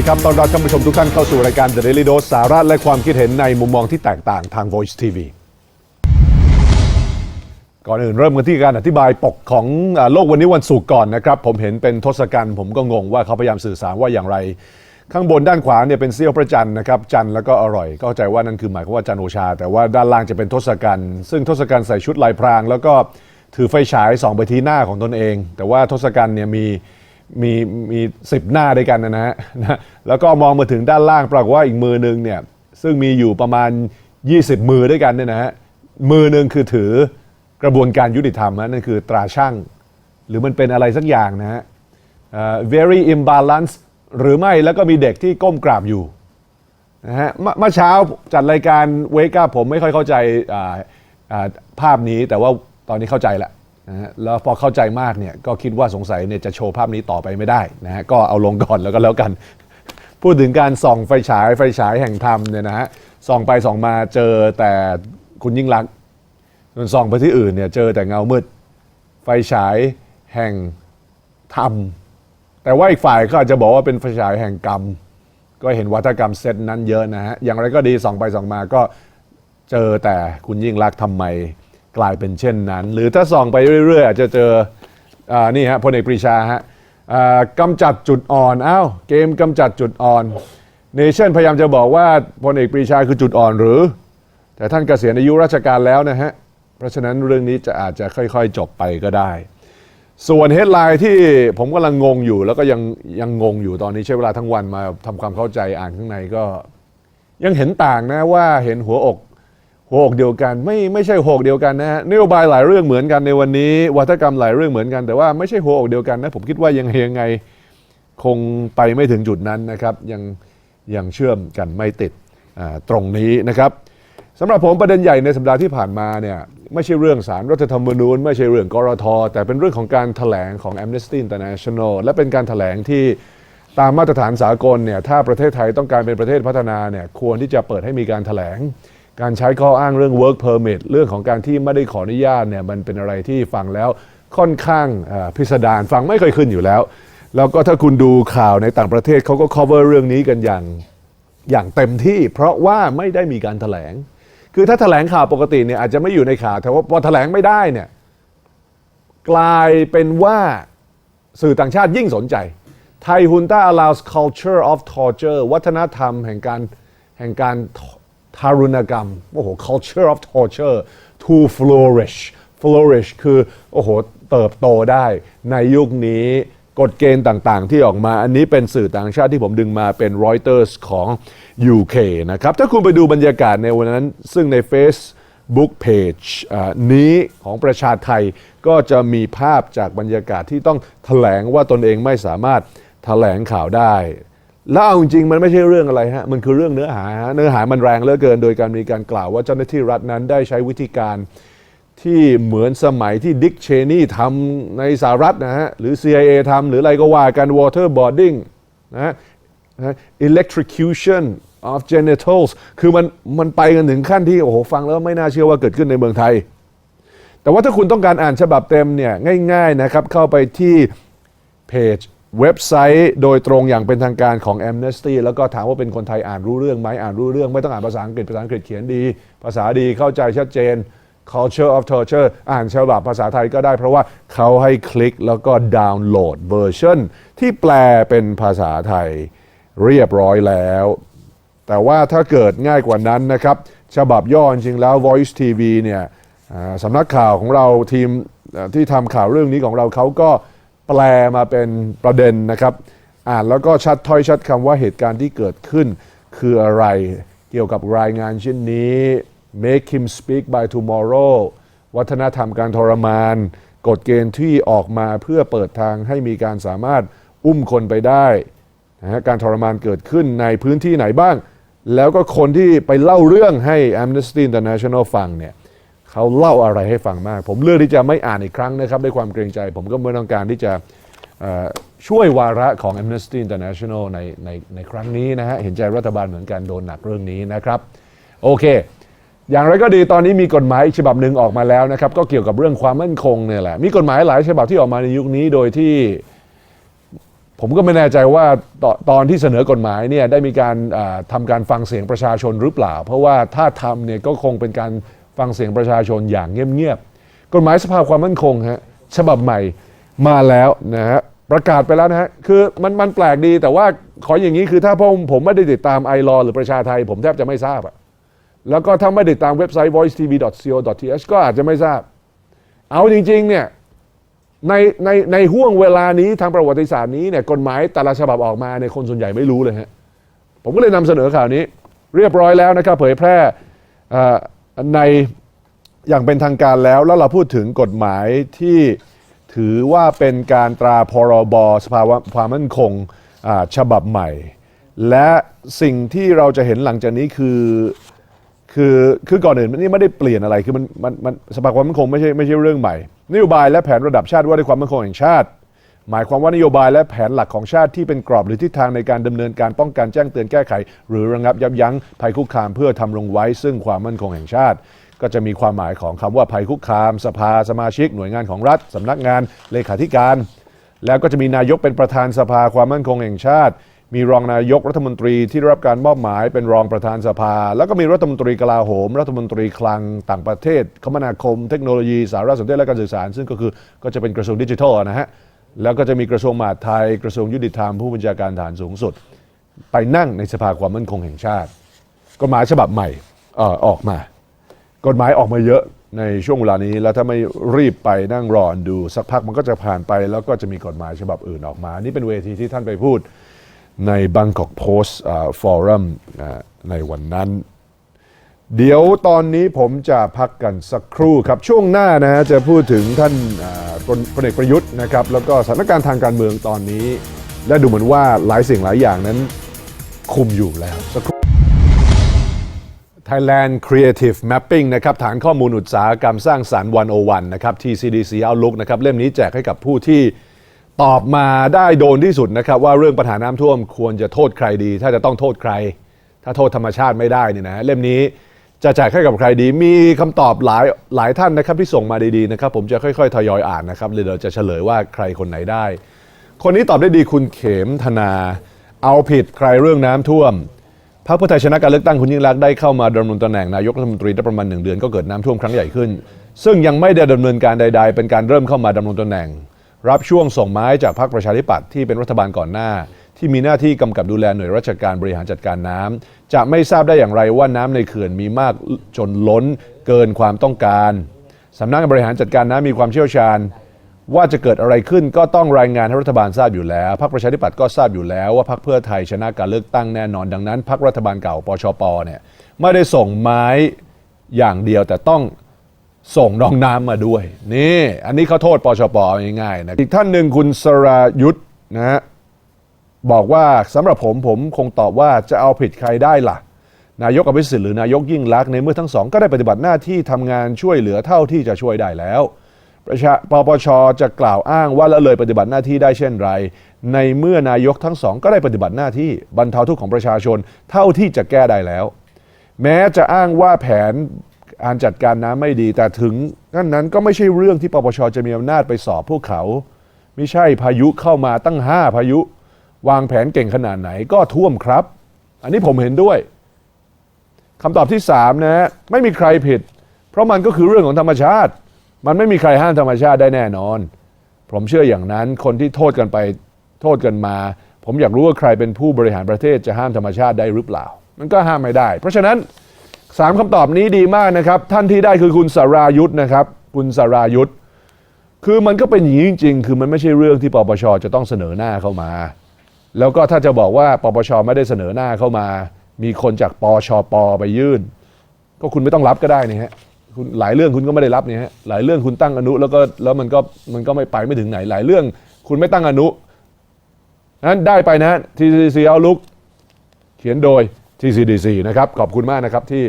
ดีครับตอนรับท่านผู้ชมทุกท่านเข้าสู่รายการ The Daily Dose สาระและความคิดเห็นในมุมมองที่แตกต่างทาง Voice TV ก่อนอื่นเริ่มกันที่การอธิบายปกของโลกวันนี้วันศุกร์ก่อนนะครับ ผมเห็นเป็นทศกัณฐ์ผมก็งงว่าเขาพยายามสื่อสารว่าอย่างไร ข้างบนด้านขวาเนี่ยเป็นเสี้ยวพระจันทร์นะครับจันทร์แล้วก็อร่อยก็เข้าใจว่านั่นคือหมายความว่าจันโอชา แต่ว่าด้านล่างจะเป็นทศกัณฐ์ซึ่งทศกัณฐ์ใส่ชุดลายพราง แล้วก็ถือไฟฉายส่องไปที่หน้าของตนเอง แต่ว่าทศกัณฐ์เนี่ยมี มีมีสิบหน้าด้วยกันนะฮะนะแล้วก็มองมาถึงด้านล่างปรากฏว่าอีกมือหนึ่งเนี่ยซึ่งมีอยู่ประมาณ 20 มือด้วยกันเนี่ยนะฮะมือหนึ่งคือถือกระบวนการยุติธรรมฮะนั่นคือตราช่าง หรือมันเป็นอะไรสักอย่างนะฮะเอ่อ very imbalance หรือไม่แล้วก็มีเด็กที่ก้มกราบอยู่นะฮะเมื่อเช้าจัดรายการเวก้าผมไม่ค่อยเข้าใจภาพนี้แต่ว่าตอนนี้เข้าใจแล้ว นะฮะแล้วพอเข้าใจมากเนี่ยก็คิดว่าสงสัยเนี่ยจะโชว์ภาพนี้ต่อไปไม่ได้นะฮะก็เอาลงก่อนแล้วก็แล้วกัน พูดถึงการส่องไฟฉายไฟฉายแห่งธรรมเนี่ยนะฮะส่องไปส่องมาเจอแต่คุณยิ่งรักส่วนส่องไปที่อื่นเนี่ยเจอแต่เงามืดไฟฉายแห่งธรรม แต่ว่าอีกฝ่ายก็อาจจะบอกว่าเป็นไฟฉายแห่งกรรม ก็เห็นวัฒกรรมเซตนั้นเยอะนะฮะอย่างไรก็ดีส่องไปส่องมาก็เจอแต่คุณยิ่งรักทำไม กลายเป็นเช่นนั้น หรือถ้าส่องไปเรื่อย ๆ อาจจะเจออนี่ฮะพลเอกปรีชาฮะกำจัดจุดอ่อนอ้าวเกมกำจัดจุดอ่อนเนชั่นพยายามจะบอกว่าพลเอกปรีชาคือจุดอ่อนหรือ แต่ท่านเกษียณอายุราชการแล้วนะฮะ เพราะฉะนั้นเรื่องนี้จะอาจจะค่อยๆ จบไปก็ได้ ส่วนเฮดไลน์ที่ผมกำลังงงอยู่แล้วก็ยังยังงงอยู่ตอนนี้ใช้เวลาทั้งวันมาทำความเข้าใจอ่านข้างในก็ ยังเห็นต่างนะว่าเห็นหัวอก หกเดียวกันไม่ไม่ใช่หกเดียวกันนะฮะนโยบายหลายเรื่องเหมือนกันในวันนี้ วัฒกรรมหลายเรื่องเหมือนกัน แต่ว่าไม่ใช่หัวอกเดียวกันนะผมคิดว่ายังไงยังไงคงไปไม่ถึงจุดนั้นนะครับ ยังยังเชื่อมกันไม่ติดตรงนี้นะครับสำหรับผมประเด็นใหญ่ในสัปดาห์ที่ผ่านมาเนี่ยไม่ใช่เรื่องสารรัฐธรรมนูญ ไม่ใช่เรื่องกรทแต่เป็นเรื่องของการถแถลงของ Amnesty International และเป็นการถแถลงที่ตามมาตรฐานสากลเนี่ยถ้าประเทศไทยต้องการเป็นประเทศพัฒนาเนี่ยควรที่จะเปิดให้มีการถแถลง การใช้ข้ออ้างเรื่อง work permit เรื่องของการที่ไม่ได้ขออนุญาตเนี่ยมันเป็นอะไรที่ฟังแล้วค่อนข้างพิสดารฟังไม่เคยขึ้นอยู่แล้ว แล้วก็ถ้าคุณดูข่าวในต่างประเทศเขาก็ cover เรื่องนี้กันอย่างอย่างเต็มที่ เพราะว่าไม่ได้มีการถแถลง คือถ้าถแถลงข่าวปกติเนี่ยอาจจะไม่อยู่ในข่าวแต่ว่าพอถแถลงไม่ได้เนี่ยกลายเป็นว่าสื่อต่างชาติยิ่งสนใจไทย junta allows culture of torture วัฒนธรรมแห่งการแห่งการ ทารุณกรรม โอ้โห culture of torture to flourish flourish คือ โอ้โห เติบโตได้ในยุคนี้กฎเกณฑ์ต่างๆ ที่ออกมา อันนี้เป็นสื่อต่างชาติที่ผมดึงมาเป็น Reuters ของ UK นะครับ ถ้าคุณไปดูบรรยากาศในวันนั้น ซึ่งใน Facebook Page นี้ของประชาไทยก็จะมีภาพจากบรรยากาศที่ต้องแถลงว่าตนเองไม่สามารถแถลงข่าวได้ แล้วเอาจริงมันไม่ใช่เรื่องอะไรฮะมันคือเรื่องเนื้อหาเนื้อหามันแรงเหลือเกิน โดยการมีการกล่าวว่าเจ้าหน้าที่รัฐนั้นได้ใช้วิธีการที่เหมือนสมัยที่ดิกเชนีทำในสหรัฐนะฮะหรือ CIA ทำหรืออะไรก็ว่ากัน waterboarding นะฮะนะ electrocution of genitals คือมันมันไปกันถึงขั้นที่โอ้โหฟังแล้วไม่น่าเชื่อว่าเกิดขึ้นในเมืองไทย แต่ว่าถ้าคุณต้องการอ่านฉบับเต็มเนี่ยง่ายๆนะครับเข้าไปที่เพจ เว็บไซต์โดยตรงอย่างเป็นทางการของ Amnesty แล้วก็ถามว่าเป็นคนไทยอ่านรู้เรื่องไหมอ่านรู้เรื่อง ไม่ต้องอ่านภาษาอังกฤษภาษาอังกฤษเขียนดี ภาษาดีเข้าใจชัดเจน culture of torture อ่านฉบับภาษาไทยก็ได้เพราะว่าเขาให้คลิกแล้วก็ดาวน์โหลดเวอร์ชันที่แปลเป็นภาษาไทยเรียบร้อยแล้ว แต่ว่าถ้าเกิดง่ายกว่านั้นนะครับ ฉบับย่อจริงแล้ว Voice TV เนี่ยสำนักข่าวของเราทีมที่ทำข่าวเรื่องนี้ของเราเขาก็ แปลมาเป็นประเด็นนะครับ อ่านแล้วก็ชัดถ้อยชัดคำว่าเหตุการณ์ที่เกิดขึ้น คืออะไรเกี่ยวกับรายงานชิ้นนี้ make him speak by tomorrow วัฒนธรรมการทรมาน กฎเกณฑ์ที่ออกมาเพื่อเปิดทางให้มีการสามารถอุ้มคนไปได้นะฮะการทรมานเกิดขึ้นในพื้นที่ไหนบ้าง แล้วก็คนที่ไปเล่าเรื่องให้ Amnesty International ฟังเนี่ย เขาเล่าอะไรให้ฟังมาก ผมเลือกที่จะไม่อ่านอีกครั้งนะครับด้วยความเกรงใจ ผมก็ไม่ต้องการที่จะช่วยวาระของ Amnesty International ในในในครั้งนี้นะฮะ เห็นใจรัฐบาลเหมือนกันโดนหนักเรื่องนี้นะครับ โอเค อย่างไรก็ดีตอนนี้มีกฎหมายฉบับหนึ่งออกมาแล้วนะครับ ก็เกี่ยวกับเรื่องความมั่นคงเนี่ยแหละ มีกฎหมายหลายฉบับที่ออกมาในยุคนี้โดยที่ ผมก็ไม่แน่ใจว่าตอตอนที่เสนอกฎหมายเนี่ยได้มีการทำาการฟังเสียงประชาชนหรือเปล่า เพราะว่าถ้าทำเนี่ยก็คงเป็นการ ฟังเสียงประชาชนอย่างเงียบๆกฎหมายสภาความมั่นคงฮะฉบับใหม่มาแล้วนะฮะประกาศไปแล้วนะฮะคือมันมันแปลกดีแต่ว่าขออย่างนี้คือถ้าผมผมไม่ได้ติดตามไอรอหรือประชาไทย ผมแทบจะไม่ทราบอะแล้วก็ถ้าไม่ติดตามเว็บไซต์ voicetv.co.th ก็อาจจะไม่ทราบ เอาจริงๆเนี่ยในในในห่วงเวลานี้ทางประวัติศาสตร์นี้เนี่ยกฎหมายแต่ละฉบับออกมาเนี่ยคนส่วนใหญ่ไม่รู้เลยฮะผมก็เลยนำเสนอข่าวนี้ เรียบร้อยแล้วนะครับเผยแพร่อ่อ ในอย่างเป็นทางการแล้ว แล้วเราพูดถึงกฎหมายที่ถือว่าเป็นการตราพรบสภาวะความมั่นคงฉบับใหม่ และสิ่งที่เราจะเห็นหลังจากนี้คือคือคือก่อนอื่นมันนี่ไม่ได้เปลี่ยนอะไรคือมันมันมันสภาความมั่นคงไม่ใช่ไม่ใช่เรื่องใหม่นโยบายและแผนระดับชาติว่าด้วยความมั่นคงแห่งชาติ หมายความว่านโยบายและแผนหลักของชาติที่เป็นกรอบหรือทิศทางในการดำเนินการป้องกันแจ้งเตือนแก้ไข หรือระงับยับยั้งภัยคุกคามเพื่อทำลงไว้ซึ่งความมั่นคงแห่งชาติ ก็จะมีความหมายของคำว่าภัยคุกคาม สภาสมาชิก หน่วยงานของรัฐสำนักงานเลขาธิการ แล้วก็จะมีนายกเป็นประธานสภาความมั่นคงแห่งชาติ มีรองนายกรัฐมนตรีที่ได้รับการมอบหมายเป็นรองประธานสภา แล้วก็มีรัฐมนตรีกลาโหม รัฐมนตรีคลังต่างประเทศ คมนาคม เทคโนโลยี สารสนเทศและการสื่อสาร ซึ่งก็คือก็จะเป็นกระทรวงดิจิทัลนะฮะ แล้วก็จะมีกระทรวงมหาดไทย กระทรวงยุติธรรมผู้บัญชาการฐานสูงสุด ไปนั่งในสภาความมั่นคงแห่งชาติ กฎหมายฉบับใหม่ออออกมา กฎหมายออกมาเยอะในช่วงเวลานี้ แล้วถ้าไม่รีบไปนั่งรอดูสักพักมันก็จะผ่านไป แล้วก็จะมีกฎหมายฉบับอื่นออกมา นี่เป็นเวทีที่ท่านไปพูดใน Bangkok Post ฟอรัมในวันนั้น เดี๋ยวตอนนี้ผมจะพักกันสักครู่ครับ ช่วงหน้านะฮะจะพูดถึงท่านพลเอกประยุทธ์นะครับ แล้วก็สถานการณ์ทางการเมืองตอนนี้ และดูเหมือนว่าหลายสิ่งหลายอย่างนั้นคุมอยู่แล้วสักครู่ Thailand Creative Mapping นะครับฐานข้อมูลอุตสาหกรรมสร้างสรรค์101 นะครับ TCDC Outlook นะครับเล่มนี้แจกให้กับผู้ที่ตอบมาได้โดนที่สุดนะครับ ว่าเรื่องปัญหาน้ำท่วมควรจะโทษใครดี ถ้าจะต้องโทษใคร ถ้าโทษธรรมชาติไม่ได้เนี่ยนะเล่มนี้ จะแจกให้กับใครดี มีคำตอบหลายหลายท่านนะครับที่ส่งมาดีๆนะครับ ผมจะค่อยๆ ทยอยอ่านนะครับเลยเราจะเฉลยว่าใครคนไหนได้ คนนี้ตอบได้ดีคุณเขมธนา เอาผิดใครเรื่องน้ำท่วมพรรคเพื่อไทยชนะการเลือกตั้งคุณยิ่งรักษณ์ได้เข้ามาดำรงตำแหน่งนายกรัฐมนตรีได้ประมาณหนึ่งเดือนก็เกิดน้ำท่วมครั้งใหญ่ขึ้น ซึ่งยังไม่ได้ดำเนินการใด ๆ เป็นการเริ่มเข้ามาดำรงตำแหน่ง รับช่วงส่งไม้จากพรรคประชาธิปัตย์ที่เป็นรัฐบาลก่อนหน้า ที่มีหน้าที่กำกับดูแลหน่วยราชการบริหารจัดการน้ำจะไม่ทราบได้อย่างไรว่าน้ำในเขื่อนมีมากจนล้นเกินความต้องการสำนักบริหารจัดการน้ำมีความเชี่ยวชาญ ว่าจะเกิดอะไรขึ้นก็ต้องรายงานให้รัฐบาลทราบอยู่แล้วพรรคประชาธิปัตย์ก็ทราบอยู่แล้วว่าพรรคเพื่อไทยชนะการเลือกตั้งแน่นอนดังนั้นพรรครัฐบาลเก่าปชปเนี่ยไม่ได้ส่งไม้อย่างเดียวแต่ต้องส่งน้องน้ำมาด้วย นี่ อันนี้เขาโทษปชปง่ายๆนะอีกท่านหนึ่งคุณสรายุทธนะฮะ บอกว่าสำหรับผมผมคงตอบว่าจะเอาผิดใครได้ล่ะ นายกอภิสิทธิ์หรือนายกยิ่งลักษณ์ในเมื่อทั้งสองก็ได้ปฏิบัติหน้าที่ทำงานช่วยเหลือเท่าที่จะช่วยได้แล้วประชาปปชจะกล่าวอ้างว่าละเลยปฏิบัติหน้าที่ได้เช่นไร ในเมื่อนายกทั้งสองก็ได้ปฏิบัติหน้าที่บรรเทาทุกข์ของประชาชนเท่าที่จะแก้ได้แล้ว แม้จะอ้างว่าแผนการจัดการน้ำไม่ดี แต่ถึงนั้นนั้นก็ไม่ใช่เรื่องที่ปปชจะมีอำนาจไปสอบพวกเขา ไม่ใช่พายุเข้ามาตั้งห้าพายุ วางแผนเก่งขนาดไหนก็ท่วมครับ อันนี้ผมเห็นด้วยคำตอบที่สามนะฮะไม่มีใครผิด เพราะมันก็คือเรื่องของธรรมชาติ มันไม่มีใครห้ามธรรมชาติได้แน่นอน ผมเชื่ออย่างนั้นคนที่โทษกันไปโทษกันมา ผมอยากรู้ว่าใครเป็นผู้บริหารประเทศจะห้ามธรรมชาติได้หรือเปล่า มันก็ห้ามไม่ได้ เพราะฉะนั้นสามคำตอบนี้ดีมากนะครับ ท่านที่ได้คือคุณสารายุทธนะครับ คุณสารายุทธคือมันก็เป็นอย่างนี้จริง ๆ คือมันไม่ใช่เรื่องที่ปปชจะต้องเสนอหน้าเข้ามา แล้วก็ถ้าจะบอกว่าปปชไม่ได้เสนอหน้าเข้ามา มีคนจากปชปไปยื่น ก็คุณไม่ต้องรับก็ได้นี่ฮะคุณหลายเรื่องคุณก็ไม่ได้รับนี่ฮะหลายเรื่องคุณตั้งอนุแล้วก็แล้วมันก็มันก็ไม่ไปไม่ถึงไหน หลายเรื่องคุณไม่ตั้งอนุนั้นได้ไปนะ TCC Outlook เขียนโดย TCDC นะครับขอบคุณมากนะครับที่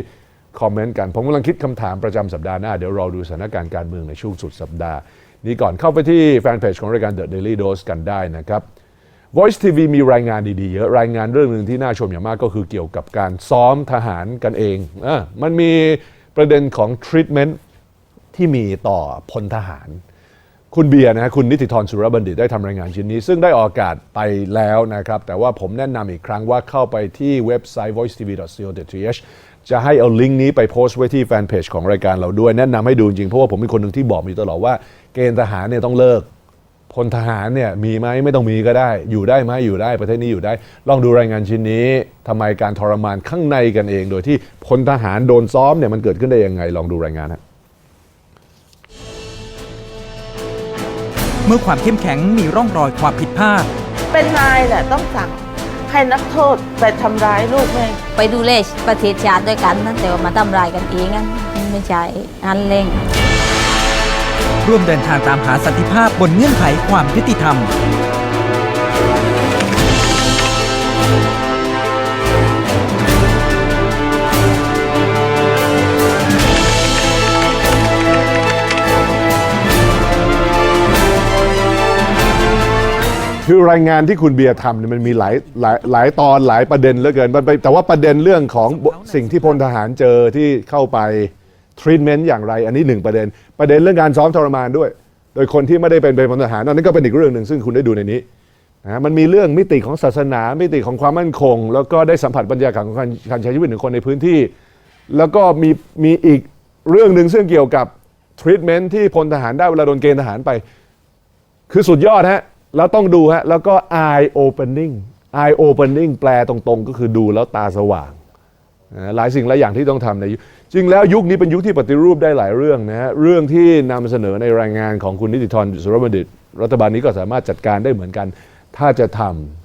คอมเมนต์กัน ผมกำลังคิดคำถามประจำสัปดาห์หน้า เดี๋ยวรอดูสถานการณ์การเมืองในช่วงสุดสัปดาห์ นี้ก่อนเข้าไปที่แฟนเพจของรายการ The Daily Dose กันได้นะครับ Voice TV มีรายงานดีๆเยอะรายงานเรื่องหนึ่งที่น่าชมอย่างมากก็คือเกี่ยวกับการซ้อมทหารกันเองอะมันมีประเด็นของ treatment ที่มีต่อพลทหาร คุณเบียร์นะฮะคุณนิติธรสุรบัณฑิตได้ทำรายงานชิ้นนี้ ซึ่งได้ออกอากาศไปแล้วนะครับ แต่ว่าผมแนะนำอีกครั้งว่าเข้าไปที่เว็บไซต์ voicetv.co.th จะให้เอาลิงก์นี้ไปโพสต์ไว้ที่แฟนเพจของรายการเราด้วย แนะนำให้ดูจริงเพราะว่าผมเป็นคนหนึ่งที่บอกมาอยู่ตลอดว่าเกณฑ์ทหารเนี่ยต้องเลิก พลทหารเนี่ยมีไหมไม่ต้องมีก็ได้ อยู่ได้ไหมอยู่ได้ประเทศนี้อยู่ได้ ลองดูรายงานชิ้นนี้ทำไมการทรมานข้างในกันเอง โดยที่พลทหารโดนซ้อมเนี่ยมันเกิดขึ้นได้ยังไง ลองดูรายงานฮะเมื่อความเข้มแข็งมีร่องรอยความผิดพลาด เป็นนายแหละต้องสั่งให้นักโทษไปทำร้ายลูกแม่ไปดูเลชประเทศชาติด้วยกันนะแต่ว่ามาทำลายกันเองอะมันไม่ใช่อันเล่ง ร่วมเดินทางตามหาสันติภาพบนเงื่อนไขความยุติธรรม คือรายงานที่คุณเบียร์ทำเนี่ยมันมีหลายหลายหลายตอนหลายประเด็นเหลือเกินมันไปแต่ว่าประเด็นเรื่องของสิ่งที่พลทหารเจอที่เข้าไป ทรีทเมนต์อย่างไร อันนี้หนึ่งประเด็น ประเด็นเรื่องการซ้อมทรมานด้วย โดยคนที่ไม่ได้เป็นเป็นพลทหารอันนั้นก็เป็นอีกเรื่องหนึ่งซึ่งคุณได้ดูในนี้นะฮะมันมีเรื่องมิติของศาสนา มิติของความมั่นคง แล้วก็ได้สัมผัสบรรยากาศของการใช้ชีวิตของคนในพื้นที่ แล้วก็มีมีอีกเรื่องหนึ่งซึ่งเกี่ยวกับทรีทเมนต์ที่พลทหารได้เวลาโดนเกณฑ์ทหารไป คือสุดยอดฮะแล้วต้องดูฮะแล้วก็ eye opening eye opening แปลตรงๆ ก็คือดูแล้วตาสว่างหลายสิ่งหลายอย่างที่ต้องทำใน จริงแล้วยุคนี้เป็นยุคที่ปฏิรูปได้หลายเรื่องนะฮะเรื่องที่นำเสนอในรายงานของคุณนิติธรสุรบัณฑิต รัฐบาลนี้ก็สามารถจัดการได้เหมือนกัน ถ้าจะท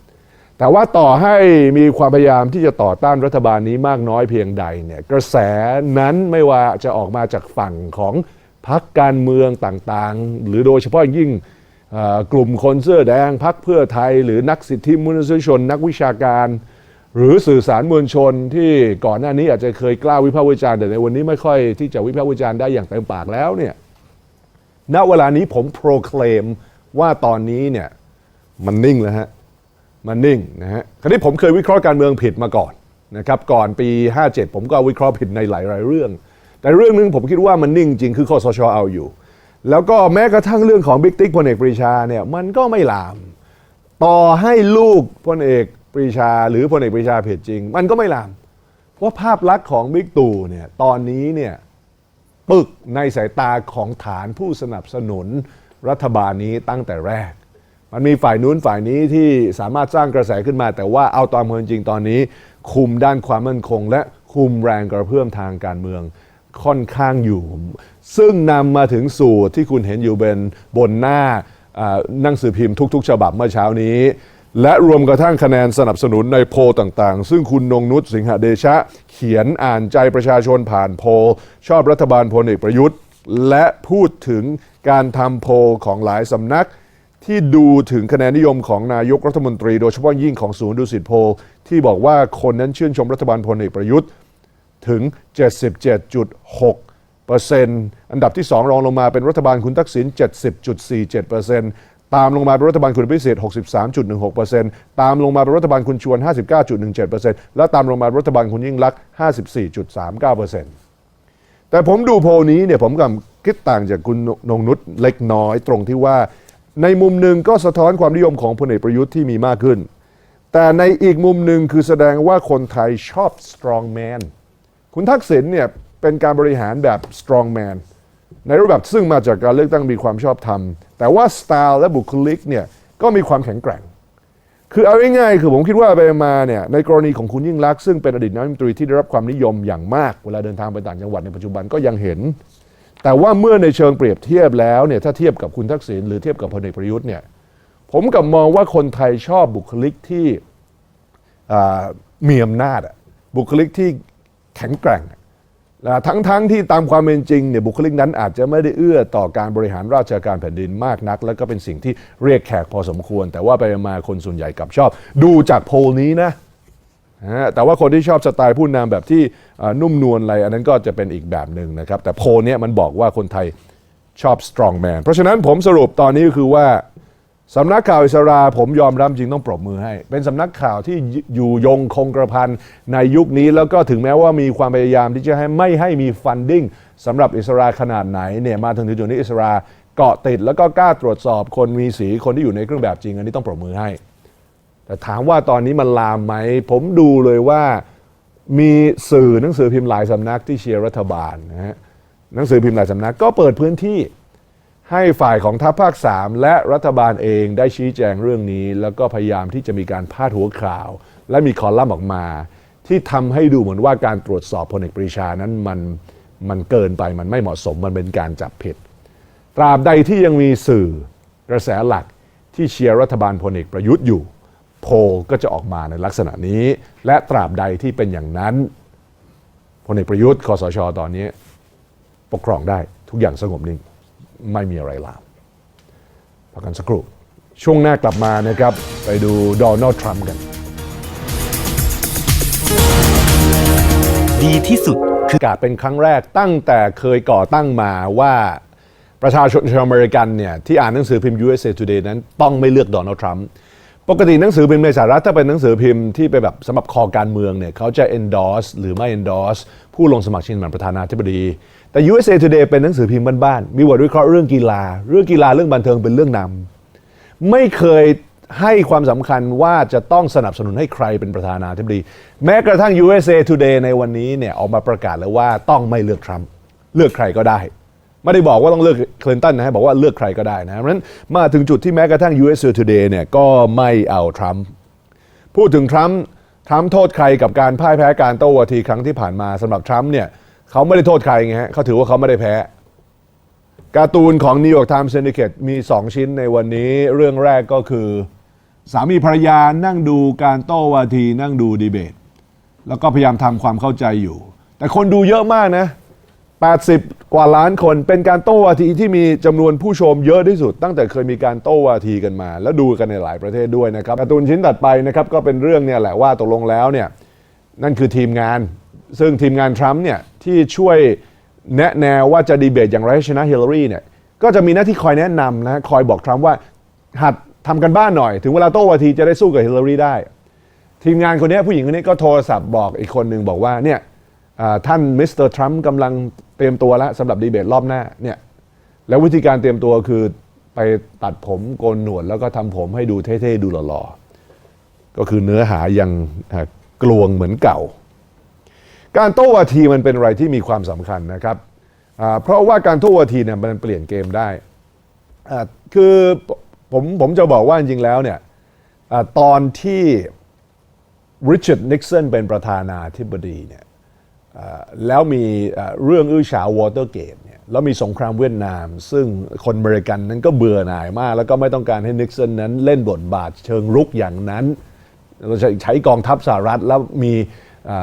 ำแต่ว่าต่อให้มีความพยายามที่จะต่อต้านรัฐบาลนี้มากน้อยเพียงใดเนี่ยกระแสนั้นไม่ว่าจะออกมาจากฝั่งของพรรคการเมืองต่างๆ หรือโดยเฉพาะยิ่งกลุ่มคนเสื้อแดงพรรคเพื่อไทย หรือนักสิทธิมนุษยชน นักวิชาการ หรือสื่อสารมวลชนที่ก่อนหน้านี้อาจจะเคยกล้าวิพากษ์วิจารณ์แต่ในวันนี้ไม่ค่อยที่จะวิพากษ์วิจารณ์ได้อย่างเต็มปากแล้วเนี่ยณเวลานี้ผมโปรเคลมว่าตอนนี้เนี่ยมันนิ่งแล้วฮะมันนิ่งนะฮะคราวนี้ผมเคยวิเคราะห์การเมืองผิดมาก่อนนะครับก่อนปี 57 ผมก็วิเคราะห์ผิดในหลายๆเรื่อง แต่เรื่องหนึงผมคิดว่ามันนิ่งจริงคือคอสชเอาอยู่ แล้วก็แม้กระทั่งเรื่องของบิ๊กติ๊กพลเอกปรีชาเนี่ยมันก็ไม่ลาม ต่อให้ลูกพลเอก ปรีชาหรือพลเอกปรีชาผิดจริง มันก็ไม่ลาม เพราะภาพลักษณ์ของบิ๊กตู่เนี่ยตอนนี้เนี่ยปึกในสายตาของฐานผู้สนับสนุนรัฐบาลนี้ตั้งแต่แรก มันมีฝ่ายนู้นฝ่ายนี้ที่สามารถสร้างกระแสขึ้นมา แต่ว่าเอาตามความจริงตอนนี้ คุมด้านความมั่นคง และคุมแรงกระเพื่อมทางการเมืองค่อนข้างอยู่ ซึ่งนำมาถึงสู่ที่คุณเห็นอยู่เป็นบนหน้าอ่าหนังสือพิมพ์ทุก ๆ ฉบับเมื่อเช้านี้ และรวมกระทั่งคะแนนสนับสนุนในโพลต่างๆ ซึ่งคุณนงนุชสิงหเดชะ เขียนอ่านใจประชาชนผ่านโพลชอบรัฐบาลพลเอกประยุทธ์ และพูดถึงการทำโพลของหลายสำนัก ที่ดูถึงคะแนนนิยมของนายกรัฐมนตรี โดยเฉพาะยิ่งของศูนย์ดูสิตโพลที่บอกว่าคนนั้นชื่นชมรัฐบาลพลเอกประยุทธ์ถึง 77.6เปอร์เซ็นต์อันดับที่ 2 รองลงมาเป็นรัฐบาลคุณทักษิณ70.47เปอร์เซ็น ตามลงมาเป็นรัฐบาลคุณพิเศษ 63.16เปอร์เซ็นต์ตามลงมาเป็นรัฐบาลคุณชวน 59.17เปอร์เซ็นต์และตามลงมาเป็นรัฐบาลคุณยิ่งลักษณ์54.39เปอร์เซ็นต์แต่ผมดูโพลนี้เนี่ยผมกับคิดต่างจากคุณนงนุชเล็กน้อยตรงที่ว่า ในมุมหนึ่งก็สะท้อนความนิยมของพลเอกประยุทธ์ที่มีมากขึ้น แต่ในอีกมุมหนึ่งคือแสดงว่าคนไทยชอบ strong man คุณทักษิณเนี่ยเป็นการบริหารแบบ strong man ในรูปแบบซึ่งมาจากการเลือกตั้งมีความชอบธรรม แต่ว่าสไตล์และบุคลิกเนี่ยก็มีความแข็งแกร่ง คือเอาง่ายๆคือผมคิดว่าไปมาเนี่ยในกรณีของคุณยิ่งรักษณ์ซึ่งเป็นอดีตนายกรัฐมนตรีที่ได้รับความนิยมอย่างมาก เวลาเดินทางไปต่างจังหวัดในปัจจุบันก็ยังเห็น แต่ว่าเมื่อในเชิงเปรียบเทียบแล้วเนี่ยถ้าเทียบกับคุณทักษิณหรือเทียบกับพลเอกประยุทธ์เนี่ยผมกลับมองว่าคนไทยชอบบุคลิกที่มีอำนาจบุคลิกที่แข็งแกร่ง นะทั้งๆทที่ตามความเป็นจริงเนี่ยบุคลิกนั้นอาจจะไม่ได้เอื้อต่อการบริหารราชการแผ่นดินมากนัก แล้วก็เป็นสิ่งที่เรียกแขกพอสมควร แต่ว่าไปมาคนส่วนใหญ่กับชอบ ดูจากโพลนี้นะฮะแต่ว่าคนที่ชอบสไตล์ผู้นำแบบที่นุ่มนวลอะไรอันนั้นก็จะเป็นอีกแบบหนึ่งนะครับ แต่โพลเนี้ยมันบอกว่าคนไทยชอบ strong man เพราะฉะนั้นผมสรุปตอนนี้ก็คือว่า สำนักข่าวอิสราผมยอมรับจริงต้องปรบมือให้ เป็นสำนักข่าวที่อยู่ยงคงกระพันในยุคนี้แล้วก็ถึงแม้ว่ามีความพยายามที่จะให้ไม่ให้มีฟันดิ้งสำหรับอิสราขนาดไหนเนี่ยมาถึงจุดนี้อิสราเกาะติดแล้วก็กล้าตรวจสอบคนมีสีคนที่อยู่ในเครื่องแบบจริงอันนี้ต้องปรบมือให้ แต่ถามว่าตอนนี้มันลามไหม ผมดูเลยว่ามีสื่อหนังสือพิมพ์หลายสำนักที่เชียร์รัฐบาลนะฮะหนังสือพิมพ์หลายสำนักก็เปิดพื้นที่ ให้ฝ่ายของทัพภาค 3 และรัฐบาลเองได้ชี้แจงเรื่องนี้ แล้วก็พยายามที่จะมีการพาดหัวข่าว และมีคอลัมน์ออกมา ที่ทำให้ดูเหมือนว่าการตรวจสอบพลเอกปรีชานั้นมันมันเกินไปมันไม่เหมาะสมมันเป็นการจับผิด ตราบใดที่ยังมีสื่อกระแสหลักที่เชียร์รัฐบาลพลเอกประยุทธ์อยู่ โพลก็จะออกมาในลักษณะนี้ และตราบใดที่เป็นอย่างนั้นพลเอกประยุทธ์คอสช ตอนนี้ ปกครองได้ทุกอย่างสงบนิ่ง ไม่มีอะไรลามพักกันสักครู่ ช่วงหน้ากลับมานะครับ ไปดูโดนัลด์ทรัมป์กัน ดีที่สุดคือกาเป็นครั้งแรกตั้งแต่เคยก่อตั้งมาว่าประชาชนชาวอเมริกันเนี่ยที่อ่านหนังสือพิมพ์ USA Today นั้นต้องไม่เลือกโดนัลด์ทรัมป์ ปกติหนังสือพิมพ์ในสหรัฐถ้าเป็นหนังสือพิมพ์ที่เป็นแบบสำหรับคอการเมืองเนี่ยเขาจะ endorse หรือไม่ endorse ผู้ลงสมัครชิงตำแหน่งประธานาธิบดี แต่ USA Today เป็นหนังสือพิมพ์บ้านๆมีบทวิเคราะห์เรื่องกีฬา เรื่องกีฬาเรื่องบันเทิงเป็นเรื่องนำไม่เคยให้ความสำคัญว่าจะต้องสนับสนุนให้ใครเป็นประธานาธิบดี แม้กระทั่ง USA Today ในวันนี้เนี่ยออกมาประกาศแล้วว่าต้องไม่เลือกทรัมป์เลือกใครก็ได้ ไม่ได้บอกว่าต้องเลือกคลินตันนะฮะบอกว่าเลือกใครก็ได้นะเพราะฉะนั้นมาถึงจุดที่แม้กระทั่ง USA Today เนี่ยก็ไม่เอาทรัมป์พูดถึงทรัมป์ทรัมป์โทษใครกับการพ่ายแพ้การโต้วาทีครั้งที่ผ่านมาสำหรับทรัมป์เนี่ยเขาไม่ได้โทษใครไงฮะเขาถือว่าเขาไม่ได้แพ้ การ์ตูนของ New York Times Syndicate มี 2 ชิ้นในวันนี้เรื่องแรกก็คือ สามีภรรยานั่งดูการโต้วาทีนั่งดูดีเบต แล้วก็พยายามทำความเข้าใจอยู่ แต่คนดูเยอะมากนะ 80 กว่าล้านคนเป็นการโต้วาทีที่มีจำนวนผู้ชมเยอะที่สุด ตั้งแต่เคยมีการโต้วาทีกันมา แล้วดูกันในหลายประเทศด้วยนะครับการ์ตูนชิ้นตัดไปนะครับก็เป็นเรื่องเนี่ยแหละว่าตกลงแล้วเนี่ยนั่นคือทีมงาน ซึ่งทีมงานทรัมป์เนี่ยที่ช่วยแนะแนวว่าจะดีเบตอย่างไรให้ชนะฮิลลารีเนี่ยก็จะมีหน้าที่คอยแนะนำนะคอยบอกทรัมป์ว่าหัดทำกันบ้านหน่อย ถึงเวลาโต้วาทีจะได้สู้กับฮิลลารีได้ ทีมงานคนนี้ผู้หญิงคนนี้ก็โทรศัพท์บอกอีกคนหนึ่งบอกว่าเนี่ย ท่านมิสเตอร์ทรัมป์กำลังเตรียมตัวแล้วสำหรับดีเบตรอบหน้าเนี่ยแล้ววิธีการเตรียมตัวคือไปตัดผมโกนหนวดแล้วก็ทำผมให้ดูเท่ๆ ดูหล่อๆ ก็คือเนื้อหายังกลวงเหมือนเก่า การโต้วาทีมันเป็นอะไรที่มีความสำคัญนะครับเพราะว่าการโต้วาทีเนี่ยมันเปลี่ยนเกมได้คือผมผมจะบอกว่าจริงแล้วเนี่ยอตอนที่ริชาร์ดนิกสันเป็นประธานาธิบดีเนี่ย แล้วมีเรื่องอื้อฉาววอเตอร์เกตเนี่ยแล้วมีสงครามเวียดนาม ซึ่งคนอเมริกันนั้นก็เบื่อหน่ายมาก แล้วก็ไม่ต้องการให้นิกสันนั้นเล่นบทบาทเชิงรุกอย่างนั้นเราจะใช้กองทัพสหรัฐแล้วมี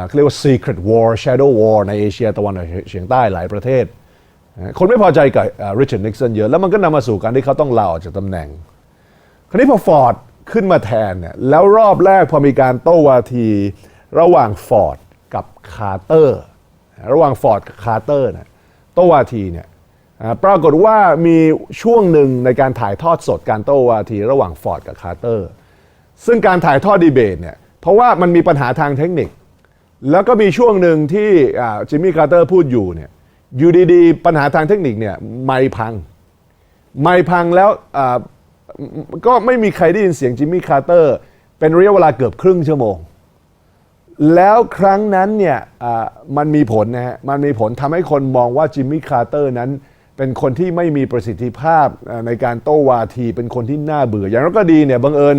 เขาเรียกว่า secret war shadow war ในเอเชียตะวันออกเฉียงใต้หลายประเทศ คนไม่พอใจกับริชาร์ดนิกสันเยอะ แล้วมันก็นำมาสู่การที่เขาต้องลาออกจากตำแหน่ง คราวนี้พอฟอร์ดขึ้นมาแทนเนี่ยแล้วรอบแรกพอมีการโต้วาทีระหว่างฟอร์ด กับคาร์เตอร์ ระหว่างฟอร์ดกับคาร์เตอร์เนี่ยโตวาทีเนี่ยปรากฏว่ามีช่วงหนึ่งในการถ่ายทอดสดการโตวาที ระหว่างฟอร์ดกับคาร์เตอร์ ซึ่งการถ่ายทอดดีเบตเนี่ยเพราะว่ามันมีปัญหาทางเทคนิค แล้วก็มีช่วงหนึ่งที่จิมมี่คาร์เตอร์พูดอยู่เนี่ยอยู่ดีๆ ปัญหาทางเทคนิคเนี่ยไม่พัง ไม่พังแล้วก็ไม่มีใครได้ยินเสียงจิมมี่คาร์เตอร์เป็นระยะเวลาเกือบครึ่งชั่วโมง แล้วครั้งนั้นเนี่ยมันมีผลนะฮะมันมีผลทำให้คนมองว่าจิมมี่คาร์เตอร์นั้น เป็นคนที่ไม่มีประสิทธิภาพในการโต้วาที เป็นคนที่น่าเบื่อ อย่างนั้นก็ดีเนี่ยบังเอิญ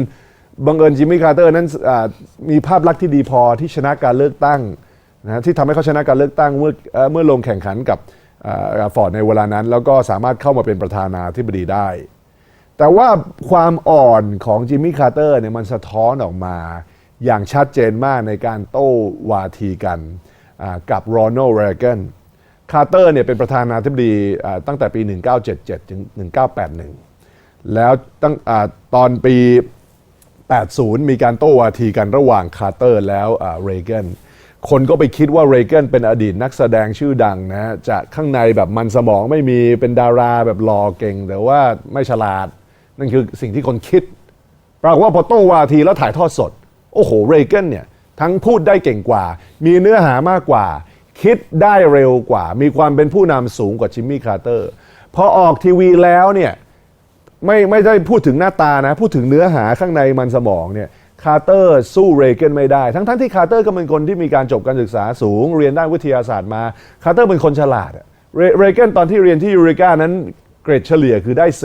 บังเอิญจิมมี่คาร์เตอร์นั้นมีภาพลักษณ์ที่ดีพอที่ชนะการเลือกตั้งนะที่ทำให้เขาชนะการเลือกตั้งเมื่อเอ่อเมื่อลงแข่งขันกับฟอร์ดในเวลานั้น แล้วก็สามารถเข้ามาเป็นประธานาธิบดีได้ แต่ว่าความอ่อนของจิมมี่คาร์เตอร์เนี่ยมันสะท้อนออกมา อย่างชัดเจนมากในการโต้วาทีกันกับโรนัลด์เรแกนคาร์เตอร์เนี่ยเป็นประธานาธิบดีตั้งแต่ปี 1977 ถึง 1981 แล้วตั้งอตอนปี 80 มีการโต้วาทีกันระหว่างคาร์เตอร์แล้วเรแกนคนก็ไปคิดว่าเรแกนเป็นอดีตนักแสดงชื่อดังนะฮะจะข้างในแบบมันสมองไม่มีเป็นดาราแบบหล่อเก่ง แต่ว่าไม่ฉลาด นั่นคือสิ่งที่คนคิด ปรากฏว่าพอโต้วาทีแล้วถ่ายทอดสด โอ้โหเรเกนเนี่ยทั้งพูดได้เก่งกว่า มีเนื้อหามากกว่า คิดได้เร็วกว่า มีความเป็นผู้นำสูงกว่าจิมมี่คาร์เตอร์พอออกทีวีแล้วเนี่ยไม่ไม่ได้พูดถึงหน้าตานะ พูดถึงเนื้อหาข้างในมันสมองเนี่ยคาร์เตอร์สู้เรเกนไม่ได้ ทั้งทั้งที่คาร์เตอร์ก็เป็นคนที่มีการจบการศึกษาสูง เรียนด้านวิทยาศาสตร์มาคาร์เตอร์เป็นคนฉลาดอะเรเรเกนตอนที่เรียนที่ยูริกานั้นเกรดเฉลี่ยคือได้ C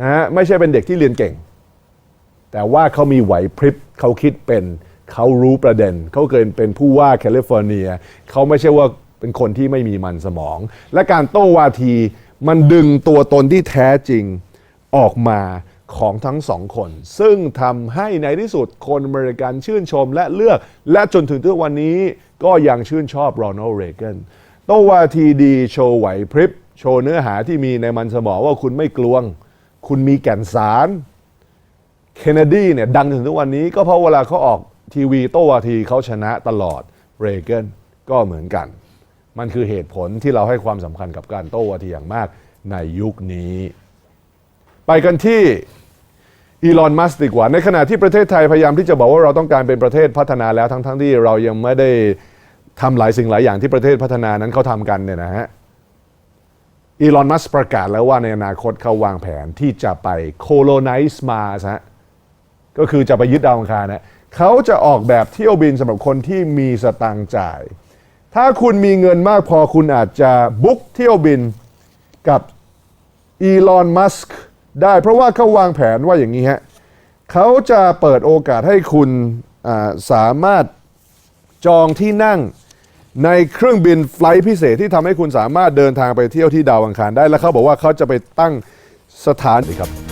นะฮะไม่ใช่เป็นเด็กที่เรียนเก่ง แต่ว่าเขามีไหวพริบเขาคิดเป็นเขารู้ประเด็น เขาเคยเป็นผู้ว่าแคลิฟอร์เนียเขาไม่ใช่ว่าเป็นคนที่ไม่มีมันสมอง และการโต้วาทีมันดึงตัวตนที่แท้จริงออกมาของทั้งสองคน ซึ่งทำให้ในที่สุดคนอเมริกันชื่นชมและเลือก และจนถึงทุกวันนี้ก็ยังชื่นชอบโรนัลด์เรเกนโต้วาทีดีโชว์ไหวพริบ โชว์เนื้อหาที่มีในมันสมองว่าคุณไม่กลวง คุณมีแก่นสาร เคนเนดีเนี่ยดังถึงทุกวันนี้ก็เพราะเวลาเขาออกทีวีโต้วาทีเขาชนะตลอดเรเกนก็เหมือนกัน มันคือเหตุผลที่เราให้ความสำคัญกับการโต้วาทีอย่างมากในยุคนี้ ไปกันที่อีลอนมัสดีกว่า ในขณะที่ประเทศไทยพยายามที่จะบอกว่าเราต้องการเป็นประเทศพัฒนาแล้วทั้งๆที่เรายังไม่ได้ทำหลายสิ่งหลายอย่างที่ประเทศพัฒนานั้นเขาทำกันเนี่ยนะฮะอีลอนมัสประกาศแล้วว่าในอนาคตเขาวางแผนที่จะไป colonize Mars ฮะ ก็คือจะไปยึดดาวอังคารนะเขาจะออกแบบเที่ยวบินสำหรับคนที่มีสตางค์จ่าย ถ้าคุณมีเงินมากพอคุณอาจจะบุ๊กเที่ยวบินกับอีลอนมัสก์ได้เพราะว่าเขาวางแผนว่าอย่างนี้ฮะเขาจะเปิดโอกาสให้คุณสามารถจองที่นั่งในเครื่องบินไฟล์พิเศษที่ทำให้คุณสามารถเดินทางไปเที่ยวที่ดาวอังคารได้ แล้วเขาบอกว่าเขาจะไปตั้งสถานครับ